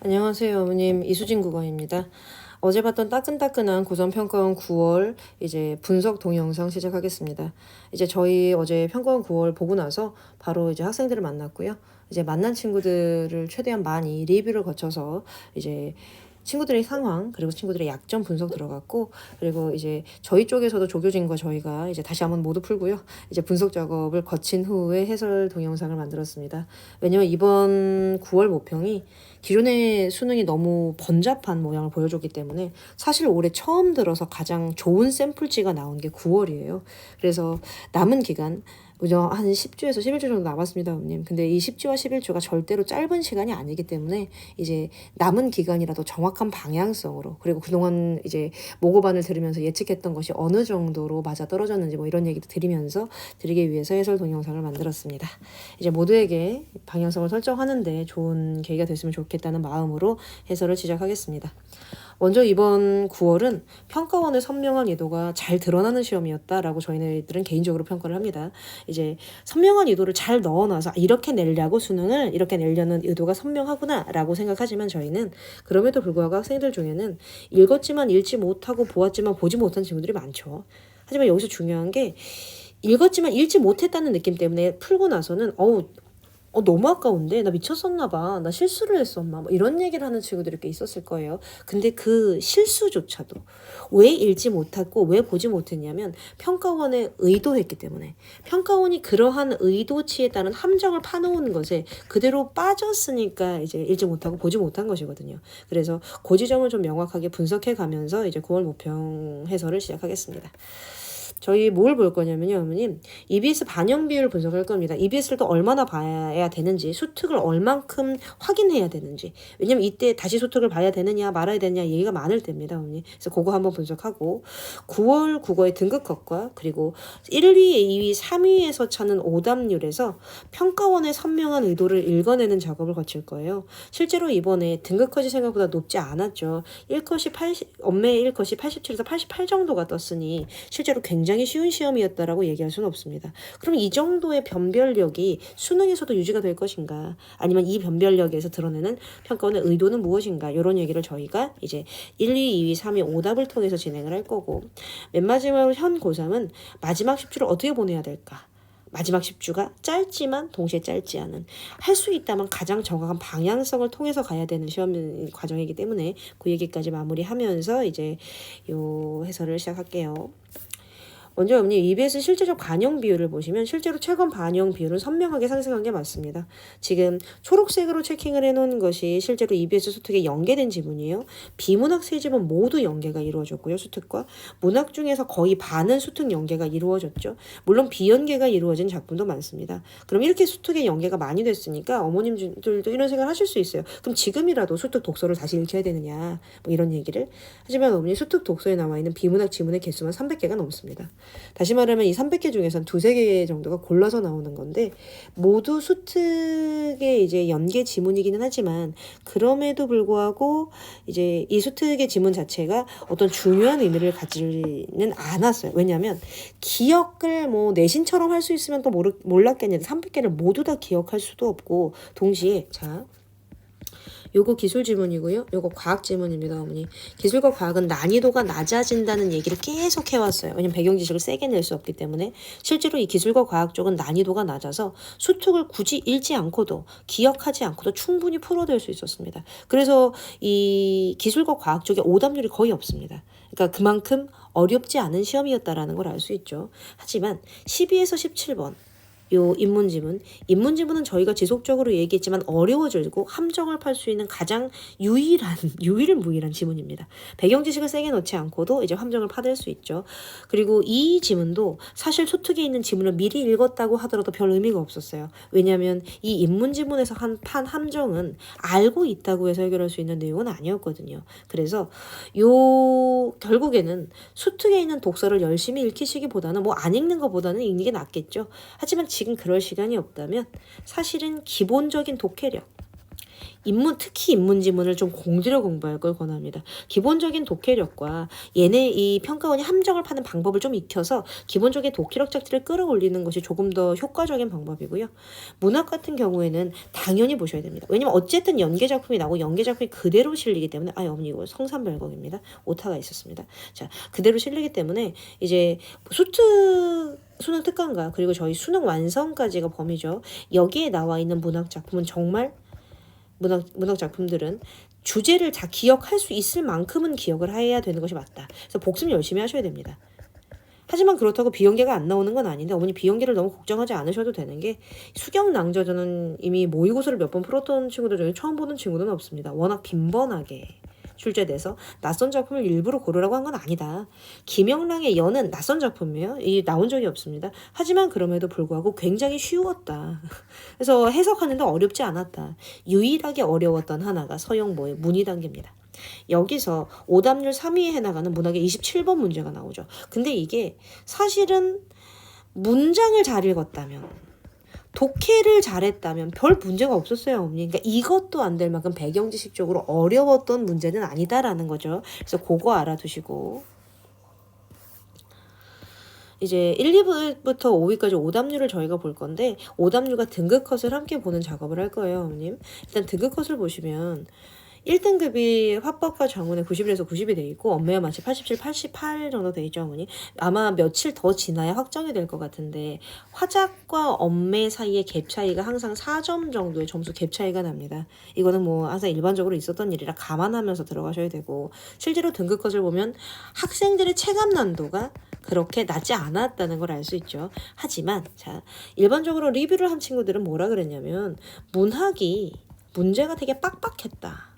안녕하세요, 어머님. 이수진 국어입니다. 어제 봤던 따끈따끈한 고전평가원 9월 이제 분석 동영상 시작하겠습니다. 이제 저희 어제 평가원 9월 보고 나서 바로 이제 학생들을 만났고요. 이제 만난 친구들을 최대한 많이 리뷰를 거쳐서 이제 친구들의 상황 그리고 친구들의 약점 분석 들어갔고 그리고 이제 저희 쪽에서도 조교진과 저희가 이제 다시 한번 모두 풀고요. 이제 분석 작업을 거친 후에 해설 동영상을 만들었습니다. 왜냐면 이번 9월 모평이 기존의 수능이 너무 번잡한 모양을 보여줬기 때문에 사실 올해 처음 들어서 가장 좋은 샘플치가 나온 게 9월이에요. 그래서 남은 기간 그죠? 한 10주에서 11주 정도 남았습니다, 어머님. 근데 이 10주와 11주가 절대로 짧은 시간이 아니기 때문에 이제 남은 기간이라도 정확한 방향성으로 그리고 그동안 이제 모고반을 들으면서 예측했던 것이 어느 정도로 맞아 떨어졌는지 뭐 이런 얘기도 드리면서 드리기 위해서 해설 동영상을 만들었습니다. 이제 모두에게 방향성을 설정하는데 좋은 계기가 됐으면 좋겠다는 마음으로 해설을 시작하겠습니다. 먼저 이번 9월은 평가원의 선명한 의도가 잘 드러나는 시험이었다라고 저희들은 개인적으로 평가를 합니다. 이제 선명한 의도를 잘 넣어놔서 아, 이렇게 내려고 수능을 이렇게 내려는 의도가 선명하구나라고 생각하지만 저희는 그럼에도 불구하고 학생들 중에는 읽었지만 읽지 못하고 보았지만 보지 못한 친구들이 많죠. 하지만 여기서 중요한 게 읽었지만 읽지 못했다는 느낌 때문에 풀고 나서는 어우 어, 너무 아까운데? 나 미쳤었나 봐. 나 실수를 했었나? 뭐 이런 얘기를 하는 친구들이 꽤 있었을 거예요. 근데 그 실수조차도 왜 읽지 못했고 왜 보지 못했냐면 평가원에 의도했기 때문에 평가원이 그러한 의도치에 따른 함정을 파놓은 것에 그대로 빠졌으니까 이제 읽지 못하고 보지 못한 것이거든요. 그래서 그 지점을 좀 명확하게 분석해 가면서 이제 9월 모평 해설을 시작하겠습니다. 저희 뭘 볼 거냐면요, 어머님. EBS 반영 비율 분석할 겁니다. EBS를 또 얼마나 봐야 되는지, 수특을 얼만큼 확인해야 되는지. 왜냐면 이때 다시 수특을 봐야 되느냐, 말아야 되느냐 얘기가 많을 때입니다, 어머니. 그래서 그거 한번 분석하고, 9월 국어의 등급컷과 그리고 1위, 2위, 3위에서 찾는 오답률에서 평가원의 선명한 의도를 읽어내는 작업을 거칠 거예요. 실제로 이번에 등급컷이 생각보다 높지 않았죠. 1컷이 80, 엄매의 1컷이 87에서 88 정도가 떴으니 실제로 굉장히 쉬운 시험이었다라고 얘기할 수는 없습니다. 그럼 이 정도의 변별력이 수능에서도 유지가 될 것인가? 아니면 이 변별력에서 드러내는 평가원의 의도는 무엇인가? 이런 얘기를 저희가 이제 1, 2, 2위, 3위 오답을 통해서 진행을 할 거고 맨 마지막으로 현 고3은 마지막 10주를 어떻게 보내야 될까? 마지막 10주가 짧지만 동시에 짧지 않은 할 수 있다면 가장 정확한 방향성을 통해서 가야 되는 시험 과정이기 때문에 그 얘기까지 마무리하면서 이제 요 해설을 시작할게요. 먼저 어머니 EBS 실제적 반영 비율을 보시면 실제로 최근 반영 비율은 선명하게 상승한 게 맞습니다. 지금 초록색으로 체킹을 해놓은 것이 실제로 EBS 수특에 연계된 지문이에요. 비문학 세 지문 모두 연계가 이루어졌고요. 수특과 문학 중에서 거의 반은 수특 연계가 이루어졌죠. 물론 비연계가 이루어진 작품도 많습니다. 그럼 이렇게 수특의 연계가 많이 됐으니까 어머님들도 이런 생각을 하실 수 있어요. 그럼 지금이라도 수특 독서를 다시 읽혀야 되느냐 뭐 이런 얘기를 하지만 어머니 수특 독서에 나와 있는 비문학 지문의 개수만 300개가 넘습니다. 다시 말하면 이 300개 중에선 두세 개 정도가 골라서 나오는 건데 모두 수특의 이제 연계 지문이기는 하지만 그럼에도 불구하고 이제 이 수특의 지문 자체가 어떤 중요한 의미를 가지는 않았어요. 왜냐하면 기억을 뭐 내신처럼 할 수 있으면 또 모르, 몰랐겠는데 300개를 모두 다 기억할 수도 없고 동시에 자 요거 기술 지문이고요. 요거 과학 지문입니다, 어머니. 기술과 과학은 난이도가 낮아진다는 얘기를 계속 해왔어요. 왜냐면 배경 지식을 세게 낼 수 없기 때문에 실제로 이 기술과 과학 쪽은 난이도가 낮아서 수특을 굳이 읽지 않고도 기억하지 않고도 충분히 풀어낼 수 있었습니다. 그래서 이 기술과 과학 쪽에 오답률이 거의 없습니다. 그러니까 그만큼 어렵지 않은 시험이었다라는 걸 알 수 있죠. 하지만 12에서 17번 요 인문지문. 인문지문은 저희가 지속적으로 얘기했지만 어려워지고 함정을 팔 수 있는 가장 유일한, 유일무이한 지문입니다. 배경 지식을 세게 넣지 않고도 이제 함정을 파낼 수 있죠. 그리고 이 지문도 사실 소특에 있는 지문을 미리 읽었다고 하더라도 별 의미가 없었어요. 왜냐하면 이 인문지문에서 한 판 함정은 알고 있다고 해서 해결할 수 있는 내용은 아니었거든요. 그래서 요, 결국에는 수특에 있는 독서를 열심히 읽히시기보다는 뭐 안 읽는 것보다는 읽는 게 낫겠죠. 하지만 지금 그럴 시간이 없다면 사실은 기본적인 독해력, 인문 특히 인문 지문을 좀 공들여 공부할 걸 권합니다. 기본적인 독해력과 얘네 이 평가원이 함정을 파는 방법을 좀 익혀서 기본적인 독해력 작지를 끌어올리는 것이 조금 더 효과적인 방법이고요. 문학 같은 경우에는 당연히 보셔야 됩니다. 왜냐면 어쨌든 연계 작품이 나오고 연계 작품이 그대로 실리기 때문에 아 어머니 이거 성산별곡입니다. 오타가 있었습니다. 자 그대로 실리기 때문에 이제 수트 수능 특강과 그리고 저희 수능 완성까지가 범위죠. 여기에 나와 있는 문학 작품은 정말 문학 문학 작품들은 주제를 다 기억할 수 있을 만큼은 기억을 해야 되는 것이 맞다. 그래서 복습 열심히 하셔야 됩니다. 하지만 그렇다고 비연계가 안 나오는 건 아닌데 어머니 비연계를 너무 걱정하지 않으셔도 되는 게 수경 낭저전은 이미 모의고사를 몇 번 풀었던 친구들 중에 처음 보는 친구는 없습니다. 워낙 빈번하게 출제돼서 낯선 작품을 일부러 고르라고 한 건 아니다. 김영랑의 연은 낯선 작품이에요. 이 나온 적이 없습니다. 하지만 그럼에도 불구하고 굉장히 쉬웠다. 그래서 해석하는데 어렵지 않았다. 유일하게 어려웠던 하나가 서영모의 문희단계입니다. 여기서 오답률 3위에 해나가는 문학의 27번 문제가 나오죠. 근데 이게 사실은 문장을 잘 읽었다면 독해를 잘했다면 별 문제가 없었어요, 어머니. 그러니까 이것도 안 될 만큼 배경 지식적으로 어려웠던 문제는 아니다라는 거죠. 그래서 그거 알아두시고 이제 1, 2부부터 5위까지 오답률을 저희가 볼 건데 오답률과 등급 컷을 함께 보는 작업을 할 거예요, 어머님. 일단 등급 컷을 보시면 1등급이 화법과 정문에 91에서 90이 돼 있고 엄매와 마치 87, 88 정도 돼 있죠, 어머니. 아마 며칠 더 지나야 확정이 될 것 같은데 화작과 엄매 사이의 갭 차이가 항상 4점 정도의 점수 갭 차이가 납니다. 이거는 뭐 항상 일반적으로 있었던 일이라 감안하면서 들어가셔야 되고 실제로 등급 컷을 보면 학생들의 체감 난도가 그렇게 낮지 않았다는 걸 알 수 있죠. 하지만 자 일반적으로 리뷰를 한 친구들은 뭐라 그랬냐면 문학이 문제가 되게 빡빡했다.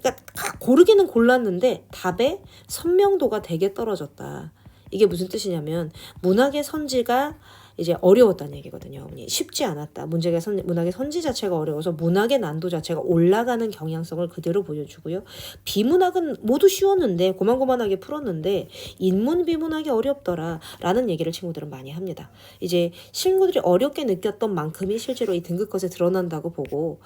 그러니까 가- 고르기는 골랐는데 답의 선명도가 되게 떨어졌다. 이게 무슨 뜻이냐면 문학의 선지가 이제 어려웠다는 얘기거든요. 쉽지 않았다. 문제가 선, 문학의 선지 자체가 어려워서 문학의 난도 자체가 올라가는 경향성을 그대로 보여주고요. 비문학은 모두 쉬웠는데 고만고만하게 풀었는데 인문 비문학이 어렵더라 라는 얘기를 친구들은 많이 합니다. 이제 친구들이 어렵게 느꼈던 만큼이 실제로 이 등급컷에 드러난다고 보고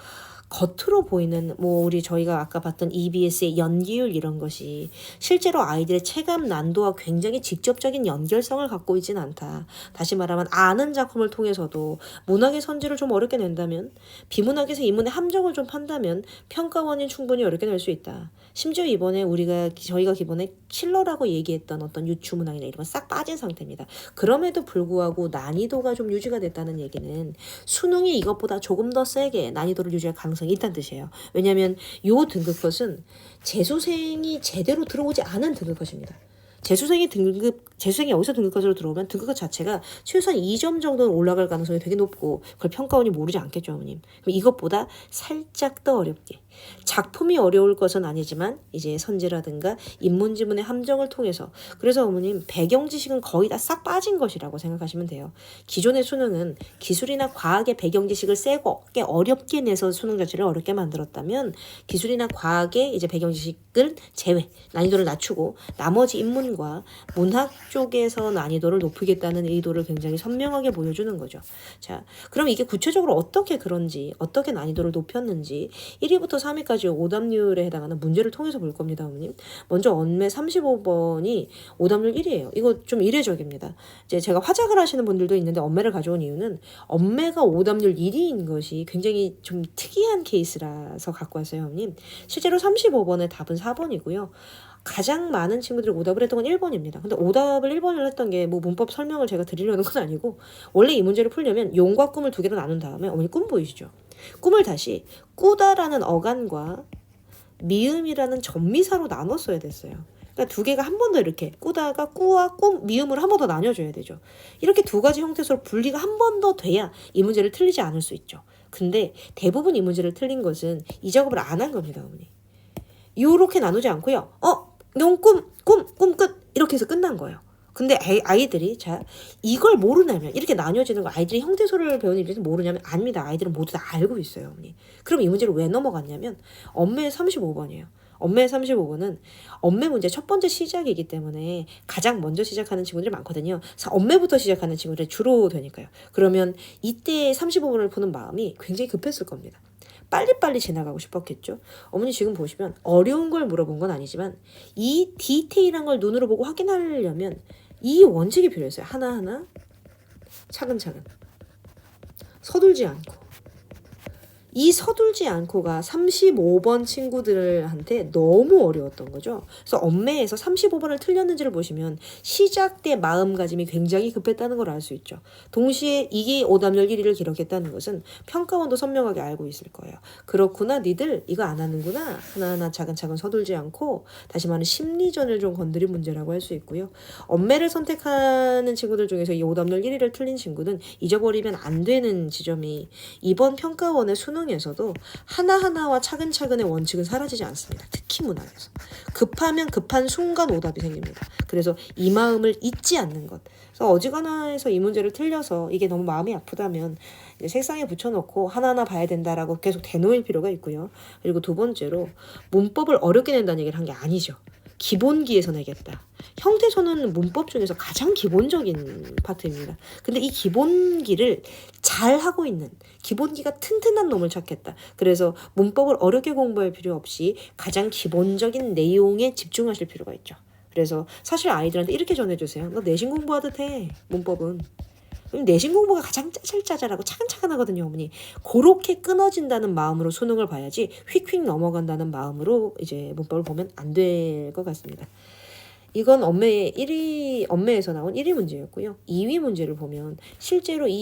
겉으로 보이는 뭐 우리 저희가 아까 봤던 EBS의 연기율 이런 것이 실제로 아이들의 체감 난도와 굉장히 직접적인 연결성을 갖고 있지는 않다. 다시 말하면 아는 작품을 통해서도 문학의 선지를 좀 어렵게 낸다면 비문학에서 인문의 함정을 좀 판다면 평가원이 충분히 어렵게 낼 수 있다. 심지어 이번에 우리가 저희가 기본에 킬러라고 얘기했던 어떤 유추문학이나 이런 건싹 빠진 상태입니다. 그럼에도 불구하고 난이도가 좀 유지가 됐다는 얘기는 수능이 이것보다 조금 더 세게 난이도를 유지할 가능성이 있다는 뜻이에요. 왜냐하면 요 등급컷은 재수생이 제대로 들어오지 않은 등급컷입니다. 재수생이 등급 재수생이 여기서 등급컷으로 들어오면 등급컷 자체가 최소한 2점 정도는 올라갈 가능성이 되게 높고 그걸 평가원이 모르지 않겠죠, 어머님. 이것보다 살짝 더 어렵게 작품이 어려울 것은 아니지만 이제 선지라든가 인문 지문의 함정을 통해서 그래서 어머님 배경 지식은 거의 다 싹 빠진 것이라고 생각하시면 돼요. 기존의 수능은 기술이나 과학의 배경 지식을 세고 꽤 어렵게 내서 수능 자체를 어렵게 만들었다면 기술이나 과학의 이제 배경 지식을 제외 난이도를 낮추고 나머지 인문과 문학 쪽에서 난이도를 높이겠다는 의도를 굉장히 선명하게 보여주는 거죠. 자, 그럼 이게 구체적으로 어떻게 그런지 어떻게 난이도를 높였는지 1위부터 3위까지 오답률에 해당하는 문제를 통해서 볼 겁니다, 어머님. 먼저 언매 35번이 오답률 1위예요. 이거 좀 이례적입니다. 이제 제가 화작을 하시는 분들도 있는데 언매를 가져온 이유는 언매가 오답률 1위인 것이 굉장히 좀 특이한 케이스라서 갖고 왔어요, 어머님. 실제로 35번의 답은 4번이고요. 가장 많은 친구들이 오답을 했던 건 1번입니다. 근데 오답을 1번을 했던 게 뭐 문법 설명을 제가 드리려는 건 아니고 원래 이 문제를 풀려면 용과 꿈을 두 개로 나눈 다음에 어머니 꿈 보이시죠? 꿈을 다시 꾸다라는 어간과 미음이라는 전미사로 나눴어야 됐어요. 그러니까 두 개가 한 번 더 이렇게 꾸다가 꾸와 꿈, 미음으로 한번 더 나뉘어줘야 되죠. 이렇게 두 가지 형태로 분리가 한 번 더 돼야 이 문제를 틀리지 않을 수 있죠. 근데 대부분 이 문제를 틀린 것은 이 작업을 안 한 겁니다, 어머니. 요렇게 나누지 않고요. 어, 넌 꿈, 꿈, 꿈 끝. 이렇게 해서 끝난 거예요. 근데 아이- 아이 들이 자 이걸 모르냐면 이렇게 나뉘어지는 거 아이들이 형태소를 배우는 입장에서 모르냐면 아닙니다. 아이들은 모두 다 알고 있어요, 어머니. 그럼 이 문제를 왜 넘어갔냐면 엄매 35번이에요. 엄매 35번은 엄매 문제 첫 번째 시작이기 때문에 가장 먼저 시작하는 친구들이 많거든요. 엄매부터 시작하는 친구들이 주로 되니까요. 그러면 이때 35번을 푸는 마음이 굉장히 급했을 겁니다. 빨리빨리 지나가고 싶었겠죠. 어머니 지금 보시면 어려운 걸 물어본 건 아니지만 이 디테일한 걸 눈으로 보고 확인하려면 이 원칙이 필요했어요. 하나하나 차근차근 서둘지 않고 이 서둘지 않고가 35번 친구들한테 너무 어려웠던 거죠. 그래서 엄매에서 35번을 틀렸는지를 보시면 시작 때 마음가짐이 굉장히 급했다는 걸 알 수 있죠. 동시에 이게 오답률 1위를 기록했다는 것은 평가원도 선명하게 알고 있을 거예요. 그렇구나 니들 이거 안 하는구나 하나하나 차근차근 서둘지 않고 다시 말하는 심리전을 좀 건드린 문제라고 할 수 있고요. 엄매를 선택하는 친구들 중에서 이 오답률 1위를 틀린 친구는 잊어버리면 안 되는 지점이 이번 평가원의 수능 수능에서도 하나하나와 차근차근의 원칙은 사라지지 않습니다. 특히 문학에서. 급하면 급한 순간 오답이 생깁니다. 그래서 이 마음을 잊지 않는 것. 그래서 어지간해서 이 문제를 틀려서 이게 너무 마음이 아프다면 책상에 붙여놓고 하나하나 봐야 된다라고 계속 대놓을 필요가 있고요. 그리고 두 번째로 문법을 어렵게 낸다는 얘기를 한 게 아니죠. 기본기에서 내겠다. 형태소는 문법 중에서 가장 기본적인 파트입니다. 근데 이 기본기를 잘 하고 있는 기본기가 튼튼한 놈을 찾겠다. 그래서 문법을 어렵게 공부할 필요 없이 가장 기본적인 내용에 집중하실 필요가 있죠. 그래서 사실 아이들한테 이렇게 전해주세요. 너 내신 공부하듯 해. 문법은. 내신 공부가 가장 짜잘짜잘하고 차근차근하거든요, 어머니. 그렇게 끊어진다는 마음으로 수능을 봐야지 휙휙 넘어간다는 마음으로 이제 문법을 보면 안 될 것 같습니다. 이건 엄매의 1위, 엄매에서 나온 1위 문제였고요. 2위 문제를 보면 실제로 이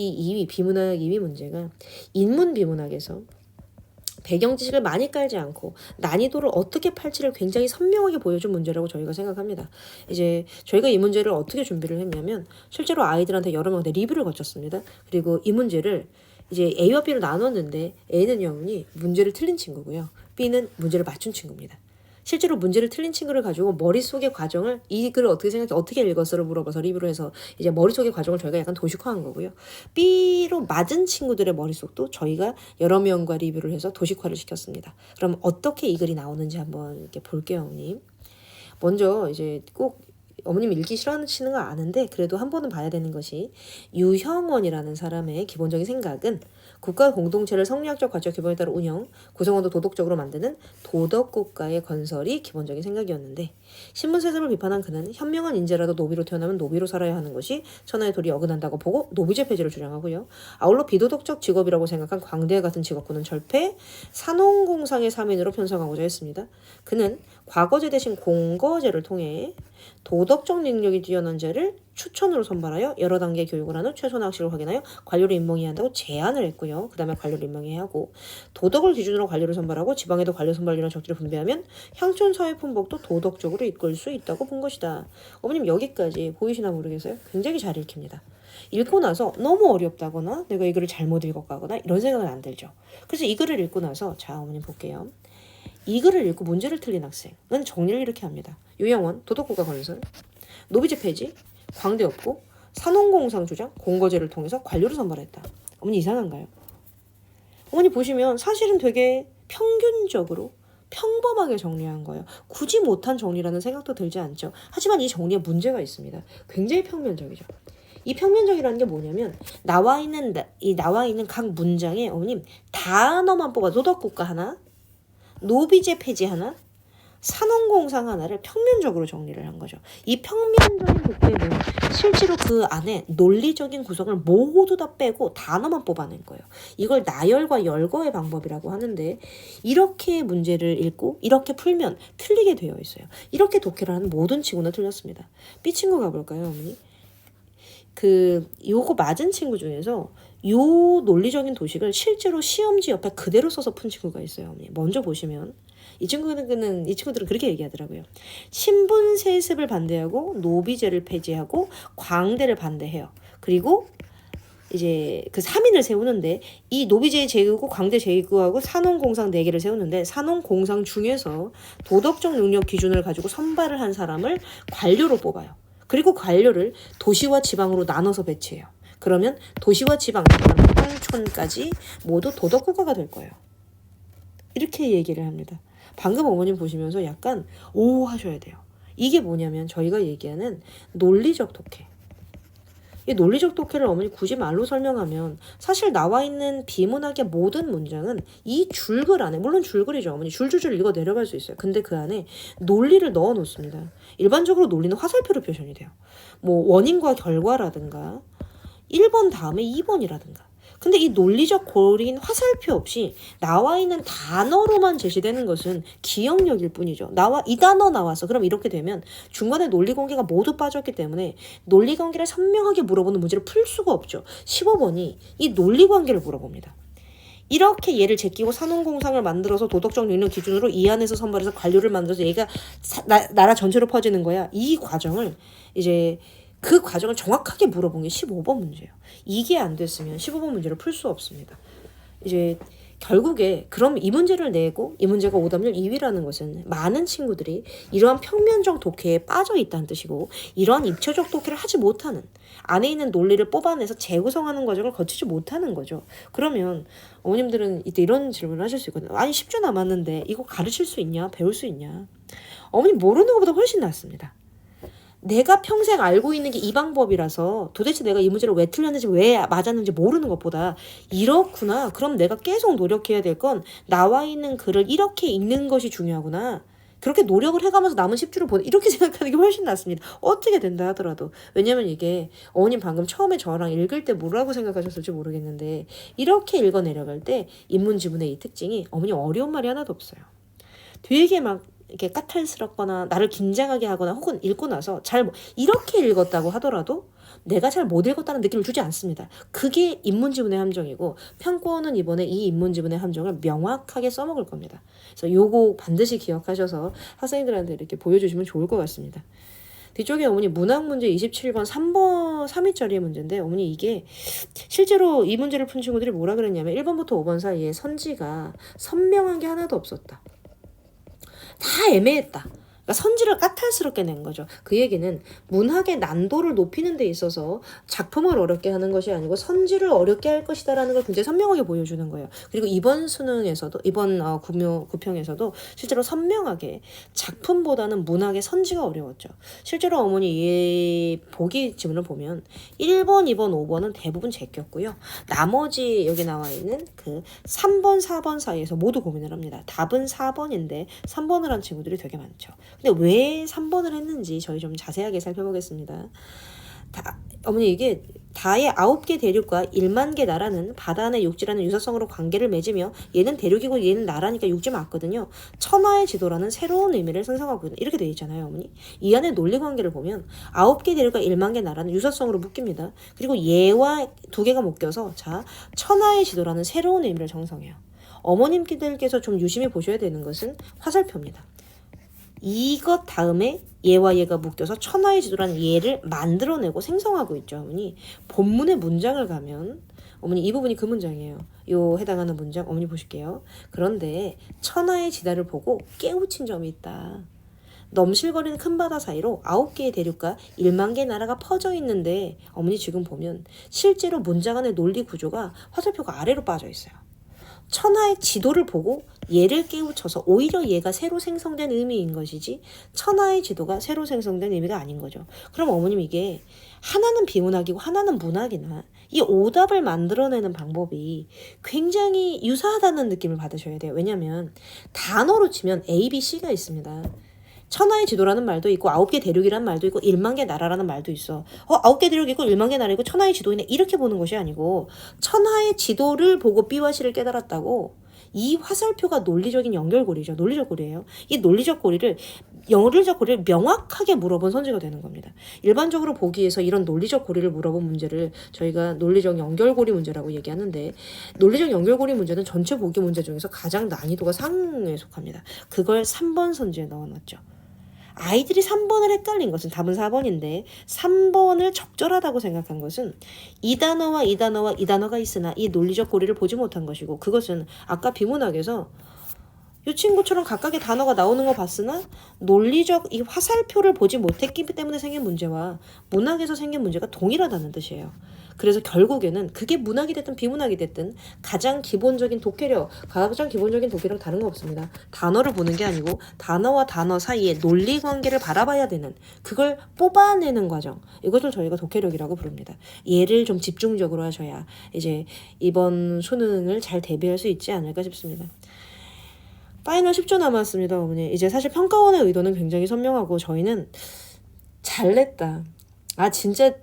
2위, 비문학 2위 문제가 인문 비문학에서 배경 지식을 많이 깔지 않고 난이도를 어떻게 팔지를 굉장히 선명하게 보여준 문제라고 저희가 생각합니다. 이제 저희가 이 문제를 어떻게 준비를 했냐면 실제로 아이들한테 여러 명한테 리뷰를 거쳤습니다. 그리고 이 문제를 이제 A와 B를 나눴는데 A는 영훈이 문제를 틀린 친구고요. B는 문제를 맞춘 친구입니다. 실제로 문제를 틀린 친구를 가지고 머릿속의 과정을 이 글을 어떻게 생각해 어떻게 읽었어를 물어봐서 리뷰를 해서 이제 머릿속의 과정을 저희가 약간 도식화한 거고요. B로 맞은 친구들의 머릿속도 저희가 여러 명과 리뷰를 해서 도식화를 시켰습니다. 그럼 어떻게 이 글이 나오는지 한번 이렇게 볼게요, 어머님. 먼저 이제 꼭 어머님 읽기 싫어하시는 거 아는데 그래도 한 번은 봐야 되는 것이 유형원이라는 사람의 기본적인 생각은 국가 공동체를 성리학적 가치와 기본에 따라 운영, 구성원도 도덕적으로 만드는 도덕국가의 건설이 기본적인 생각이었는데 신문 세습을 비판한 그는 현명한 인재라도 노비로 태어나면 노비로 살아야 하는 것이 천하의 도리 어긋난다고 보고 노비제 폐지를 주장하고요. 아울러 비도덕적 직업이라고 생각한 광대 같은 직업군은 절패, 산업공상의 3인으로 편성하고자 했습니다. 그는 과거제 대신 공거제를 통해 도덕적 능력이 뛰어난 자를 추천으로 선발하여 여러 단계 교육을 한후 최소한 학식을 확인하여 관료를 임명해야 한다고 제안을 했고요. 그 다음에 관료를 임명해야 하고 도덕을 기준으로 관료를 선발하고 지방에도 관료 선발이나 적들을 분배하면 향촌 사회 풍복도 도덕적으로 이끌 수 있다고 본 것이다. 어머님 여기까지 보이시나 모르겠어요? 굉장히 잘 읽힙니다. 읽고 나서 너무 어렵다거나 내가 이 글을 잘못 읽었거나 이런 생각은 안 들죠. 그래서 이 글을 읽고 나서 자 어머님 볼게요. 이 글을 읽고 문제를 틀린 학생은 정리를 이렇게 합니다. 유영원 도덕국가 건설 노비제 폐지 광대 없고 산업공상 주장 공거제를 통해서 관료를 선발했다. 어머니 이상한가요? 어머니 보시면 사실은 되게 평균적으로 평범하게 정리한 거예요. 굳이 못한 정리라는 생각도 들지 않죠. 하지만 이 정리에 문제가 있습니다. 굉장히 평면적이죠. 이 평면적이라는 게 뭐냐면 나와 있는 이 나와 있는 각 문장에 어머님 단어만 뽑아 도덕국가 하나, 노비제 폐지 하나, 산업공상 하나를 평면적으로 정리를 한 거죠. 이 평면적인 독해는 실제로 그 안에 논리적인 구성을 모두 다 빼고 단어만 뽑아낸 거예요. 이걸 나열과 열거의 방법이라고 하는데 이렇게 문제를 읽고 이렇게 풀면 틀리게 되어 있어요. 이렇게 독해를 하는 모든 친구는 틀렸습니다. B 친구 가볼까요, 어머니? 그 요거 맞은 친구 중에서 요 논리적인 도식을 실제로 시험지 옆에 그대로 써서 푼 친구가 있어요. 먼저 보시면 이 친구들은 이 친구들은 그렇게 얘기하더라고요. 신분 세습을 반대하고 노비제를 폐지하고 광대를 반대해요. 그리고 이제 그 3인을 세우는데 이 노비제 제의고 광대 제의구하고 산업공상 4개를 세우는데 산업공상 중에서 도덕적 능력 기준을 가지고 선발을 한 사람을 관료로 뽑아요. 그리고 관료를 도시와 지방으로 나눠서 배치해요. 그러면 도시와 지방,乡촌까지 모두 도덕국가가 될 거예요. 이렇게 얘기를 합니다. 방금 어머님 보시면서 약간 오 하셔야 돼요. 이게 뭐냐면 저희가 얘기하는 논리적 독해. 이 논리적 독해를 어머니 굳이 말로 설명하면 사실 나와 있는 비문학의 모든 문장은 이 줄글 안에 물론 줄글이죠 어머니 줄줄줄 읽어 내려갈 수 있어요. 근데 그 안에 논리를 넣어 놓습니다. 일반적으로 논리는 화살표로 표현이 돼요. 뭐 원인과 결과라든가 1번 다음에 2번이라든가 근데 이 논리적 고리인 화살표 없이 나와 있는 단어로만 제시되는 것은 기억력일 뿐이죠. 나와 이 단어 나와서 그럼 이렇게 되면 중간에 논리 관계가 모두 빠졌기 때문에 논리 관계를 선명하게 물어보는 문제를 풀 수가 없죠. 15번이 이 논리 관계를 물어봅니다. 이렇게 얘를 제끼고 산업공상을 만들어서 도덕적 윤리 기준으로 이 안에서 선발해서 관료를 만들어서 얘가 사- 나, 나라 전체로 퍼지는 거야. 이 과정을 이제 그 과정을 정확하게 물어본 게 15번 문제예요. 이게 안 됐으면 15번 문제를 풀 수 없습니다. 이제 결국에 그럼 이 문제를 내고 이 문제가 오답률 2위라는 것은 많은 친구들이 이러한 평면적 독해에 빠져 있다는 뜻이고 이러한 입체적 독해를 하지 못하는 안에 있는 논리를 뽑아내서 재구성하는 과정을 거치지 못하는 거죠. 그러면 어머님들은 이때 이런 질문을 하실 수 있거든요. 아니 10주 남았는데 이거 가르칠 수 있냐? 배울 수 있냐? 어머니 모르는 것보다 훨씬 낫습니다. 내가 평생 알고 있는 게 이 방법이라서 도대체 내가 이 문제를 왜 틀렸는지 왜 맞았는지 모르는 것보다 이렇구나. 그럼 내가 계속 노력해야 될 건 나와 있는 글을 이렇게 읽는 것이 중요하구나. 그렇게 노력을 해가면서 남은 10주를 보내 이렇게 생각하는 게 훨씬 낫습니다. 어떻게 된다 하더라도 왜냐면 이게 어머님 방금 처음에 저랑 읽을 때 뭐라고 생각하셨을지 모르겠는데 이렇게 읽어 내려갈 때 인문 지문의 이 특징이 어머니 어려운 말이 하나도 없어요. 되게 막 이렇게 까탈스럽거나 나를 긴장하게 하거나 혹은 읽고 나서 잘 못- 이렇게 읽었다고 하더라도 내가 잘 못 읽었다는 느낌을 주지 않습니다. 그게 인문지문의 함정이고 평권은 이번에 이 인문지문의 함정을 명확하게 써먹을 겁니다. 그래서 요거 반드시 기억하셔서 학생들한테 이렇게 보여주시면 좋을 것 같습니다. 뒤쪽에 어머니 문학 문제 27번 3번 3위짜리 문제인데 어머니 이게 실제로 이 문제를 푼 친구들이 뭐라 그랬냐면 1번부터 5번 사이에 선지가 선명한 게 하나도 없었다. 다 애매했다. 그러니까 선지를 까탈스럽게 낸 거죠. 그 얘기는 문학의 난도를 높이는 데 있어서 작품을 어렵게 하는 것이 아니고 선지를 어렵게 할 것이다라는 걸 굉장히 선명하게 보여주는 거예요. 그리고 이번 수능에서도 이번 어, 구묘 구평에서도 실제로 선명하게 작품보다는 문학의 선지가 어려웠죠. 실제로 어머니 이 보기 지문을 보면 1번, 2번, 5번은 대부분 제꼈고요. 나머지 여기 나와 있는 그 3번, 4번 사이에서 모두 고민을 합니다. 답은 4번인데 3번을 한 친구들이 되게 많죠. 근데 왜 3번을 했는지 저희 좀 자세하게 살펴보겠습니다. 다, 어머니 이게 다의 아홉 개 대륙과 1만 개 나라는 바다 안의 육지라는 유사성으로 관계를 맺으며 얘는 대륙이고 얘는 나라니까 육지 맞거든요. 천하의 지도라는 새로운 의미를 생성하고 있는 이렇게 돼 있잖아요, 어머니. 이 안에 논리 관계를 보면 아홉 개 대륙과 1만 개 나라는 유사성으로 묶입니다. 그리고 얘와 두 개가 묶여서 자 천하의 지도라는 새로운 의미를 형성해요. 어머님들께서 좀 유심히 보셔야 되는 것은 화살표입니다. 이것 다음에 얘와 얘가 묶여서 천하의 지도라는 얘를 만들어내고 생성하고 있죠, 어머니. 본문의 문장을 가면 어머니 이 부분이 그 문장이에요. 요 해당하는 문장 어머니 보실게요. 그런데 천하의 지다를 보고 깨우친 점이 있다. 넘실거리는 큰 바다 사이로 아홉 개의 대륙과 1만 개의 나라가 퍼져 있는데 어머니 지금 보면 실제로 문장 안의 논리 구조가 화살표가 아래로 빠져 있어요. 천하의 지도를 보고 얘를 깨우쳐서 오히려 얘가 새로 생성된 의미인 것이지 천하의 지도가 새로 생성된 의미가 아닌 거죠. 그럼 어머님 이게 하나는 비문학이고 하나는 문학이나 이 오답을 만들어내는 방법이 굉장히 유사하다는 느낌을 받으셔야 돼요. 왜냐하면 단어로 치면 A, B, C가 있습니다. 천하의 지도라는 말도 있고 아홉 개 대륙이라는 말도 있고 1만 개 나라라는 말도 있어. 어 아홉 개 대륙 있고 1만 개 나라 있고 천하의 지도이네 이렇게 보는 것이 아니고 천하의 지도를 보고 B와 C를 깨달았다고 이 화살표가 논리적인 연결고리죠. 논리적 고리예요. 이 논리적 고리를 논리적 고리를 명확하게 물어본 선지가 되는 겁니다. 일반적으로 보기에서 이런 논리적 고리를 물어본 문제를 저희가 논리적 연결고리 문제라고 얘기하는데 논리적 연결고리 문제는 전체 보기 문제 중에서 가장 난이도가 상에 속합니다. 그걸 3번 선지에 넣어놨죠. 아이들이 3번을 헷갈린 것은 답은 4번인데 3번을 적절하다고 생각한 것은 이 단어와 이 단어와 이 단어가 있으나 이 논리적 고리를 보지 못한 것이고 그것은 아까 비문학에서 이 친구처럼 각각의 단어가 나오는 거 봤으나 논리적 이 화살표를 보지 못했기 때문에 생긴 문제와 문학에서 생긴 문제가 동일하다는 뜻이에요. 그래서 결국에는 그게 문학이 됐든 비문학이 됐든 가장 기본적인 독해력, 가장 기본적인 독해력 다른 거 없습니다. 단어를 보는 게 아니고 단어와 단어 사이의 논리 관계를 바라봐야 되는 그걸 뽑아내는 과정. 이것을 저희가 독해력이라고 부릅니다. 얘를 좀 집중적으로 하셔야 이제 이번 수능을 잘 대비할 수 있지 않을까 싶습니다. 파이널 10초 남았습니다, 어머니. 이제 사실 평가원의 의도는 굉장히 선명하고 저희는 잘 냈다. 아 진짜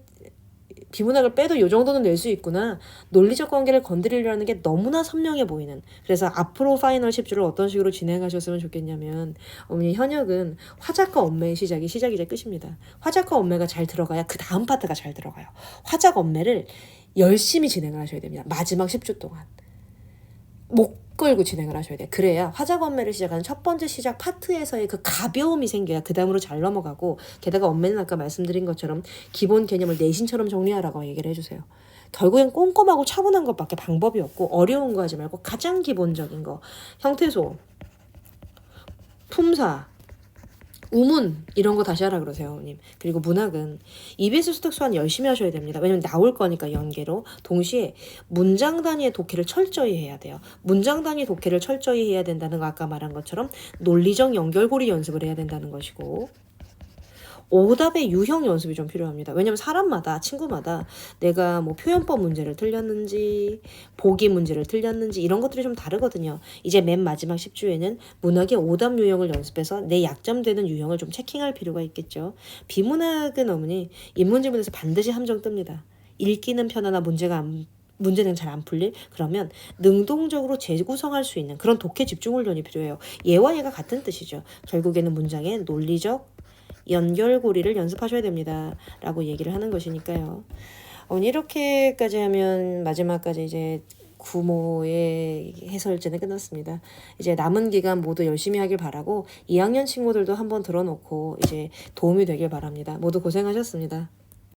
비문학을 빼도 요 정도는 낼 수 있구나. 논리적 관계를 건드리려는 게 너무나 선명해 보이는. 그래서 앞으로 파이널 10주를 어떤 식으로 진행하셨으면 좋겠냐면 어머니 현역은 화작과 엄매의 시작이 시작이자 끝입니다. 화작과 엄매가 잘 들어가야 그 다음 파트가 잘 들어가요. 화작 엄매를 열심히 진행을 하셔야 됩니다. 마지막 10주 동안. 목 끌고 진행을 하셔야 돼요. 그래야 화작 엄매를 시작하는 첫 번째 시작 파트에서의 그 가벼움이 생겨야 그 다음으로 잘 넘어가고 게다가 엄매는 아까 말씀드린 것처럼 기본 개념을 내신처럼 정리하라고 얘기를 해주세요. 결국엔 꼼꼼하고 차분한 것밖에 방법이 없고 어려운 거 하지 말고 가장 기본적인 거 형태소, 품사, 우문 이런 거 다시 하라 그러세요, 어머님. 그리고 문학은 EBS 수특 수완 열심히 하셔야 됩니다. 왜냐면 나올 거니까 연계로. 동시에 문장 단위의 독해를 철저히 해야 돼요. 문장 단위 독해를 철저히 해야 된다는 거 아까 말한 것처럼 논리적 연결고리 연습을 해야 된다는 것이고 오답의 유형 연습이 좀 필요합니다. 왜냐면 사람마다 친구마다 내가 뭐 표현법 문제를 틀렸는지 보기 문제를 틀렸는지 이런 것들이 좀 다르거든요. 이제 맨 마지막 10주에는 문학의 오답 유형을 연습해서 내 약점 되는 유형을 좀 체킹할 필요가 있겠죠. 비문학은 어머니 인문지문에서 반드시 함정 뜹니다. 읽기는 편하나 문제가 안 문제는 잘 안 풀릴 그러면 능동적으로 재구성할 수 있는 그런 독해 집중 훈련이 필요해요. 얘와 얘가 같은 뜻이죠. 결국에는 문장의 논리적 연결고리를 연습하셔야 됩니다. 라고 얘기를 하는 것이니까요. 어, 이렇게까지 하면 마지막까지 이제 구모의 해설제는 끝났습니다. 이제 남은 기간 모두 열심히 하길 바라고 2학년 친구들도 한번 들어놓고 이제 도움이 되길 바랍니다. 모두 고생하셨습니다.